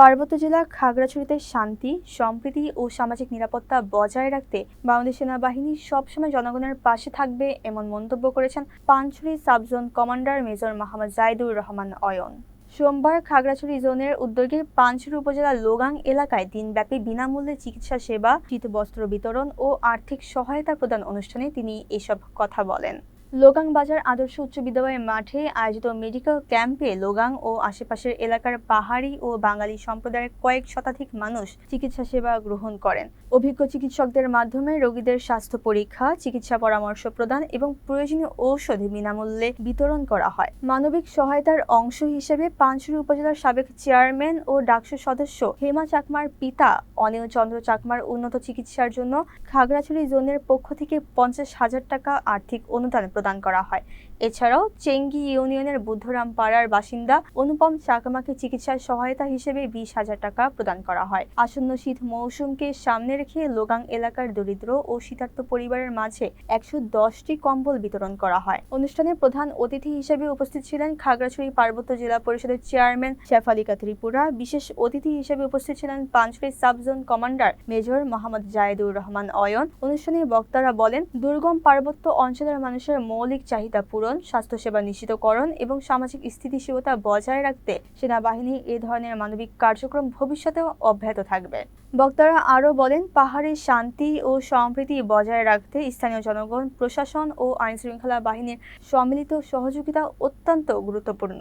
পার্বত্য জেলা খাগড়াছড়িতে শান্তি, সম্প্রীতি ও সামাজিক নিরাপত্তা বজায় রাখতে বাংলাদেশ সেনাবাহিনী সবসময় জনগণের পাশে থাকবে এমন মন্তব্য করেছেন Panchhari subzone commander major Mohammad Zaidur Rahman Ayon. সোমবার খাগড়াছড়ি জোনের উদ্যোগে পানছড়ি উপজেলার লোগাং এলাকায় দিনব্যাপী বিনামূল্যে চিকিৎসা সেবা, শীতবস্ত্র বিতরণ ও আর্থিক সহায়তা প্রদান অনুষ্ঠানে তিনি এসব কথা বলেন। লোগাং বাজার আদর্শ উচ্চ বিদ্যালয়ের মাঠে আয়োজিত মেডিকেল ক্যাম্পে লোগাং ও আশেপাশের এলাকার পাহাড়ি ও বাঙালি সম্প্রদায়ের কয়েক শতাধিক মানুষ চিকিৎসা সেবা গ্রহণ করেন। অভিজ্ঞ চিকিৎসকদের মাধ্যমে রোগীদের স্বাস্থ্য পরীক্ষা, চিকিৎসা পরামর্শ প্রদান এবং প্রয়োজনীয় ঔষধ বিনামূল্যে বিতরণ করা হয়। মানবিক সহায়তার অংশ হিসেবে পাঁচশুরি উপজেলার সাবেক চেয়ারম্যান ও ডাকসু সদস্য হেমা চাকমার পিতা অনিল চন্দ্র চাকমার উন্নত চিকিৎসার জন্য খাগড়াছড়ি জোনের পক্ষ থেকে পঞ্চাশ হাজার টাকা আর্থিক অনুদান প্রদান করা হয়। এছাড়াও চেঙ্গি ইউনিয়নের বুদ্ধরাম পাড়ার বাসিন্দা অনুপম চাকমাকে চিকিৎসার সহায়তা হিসেবে বিশ হাজার টাকা প্রদান করা হয়। আসন্ন শীত মৌসুমকে সামনে রেখে লোগাং এলাকার দরিদ্র ও শীতার্থ পরিবারের মাঝে একশো দশটি কম্বল বিতরণ করা হয়। অনুষ্ঠানে প্রধান অতিথি হিসেবে উপস্থিত ছিলেন খাগড়াছড়ি পার্বত্য জেলা পরিষদের চেয়ারম্যান শেফালিকা ত্রিপুরা, বিশেষ অতিথি হিসেবে উপস্থিত ছিলেন Panchhari subzone commander major Mohammad Zayedur Rahman Ayon. অনুষ্ঠানে বক্তারা বলেন, দুর্গম পার্বত্য অঞ্চলের মানুষের মৌলিক চাহিদা পূরণ, স্বাস্থ্যসেবা নিশ্চিতকরণ এবং সামাজিক স্থিতিশীলতা বজায় রাখতে সেনাবাহিনী এ ধরনের মানবিক কার্যক্রম ভবিষ্যতেও অব্যাহত থাকবে। বক্তারা আরও বলেন পাহাড়ে শান্তি ও সম্প্রীতি বজায় রাখতে স্থানীয় জনগণ, প্রশাসন ও আইনশৃঙ্খলা বাহিনীর সম্মিলিত সহযোগিতা অত্যন্ত গুরুত্বপূর্ণ।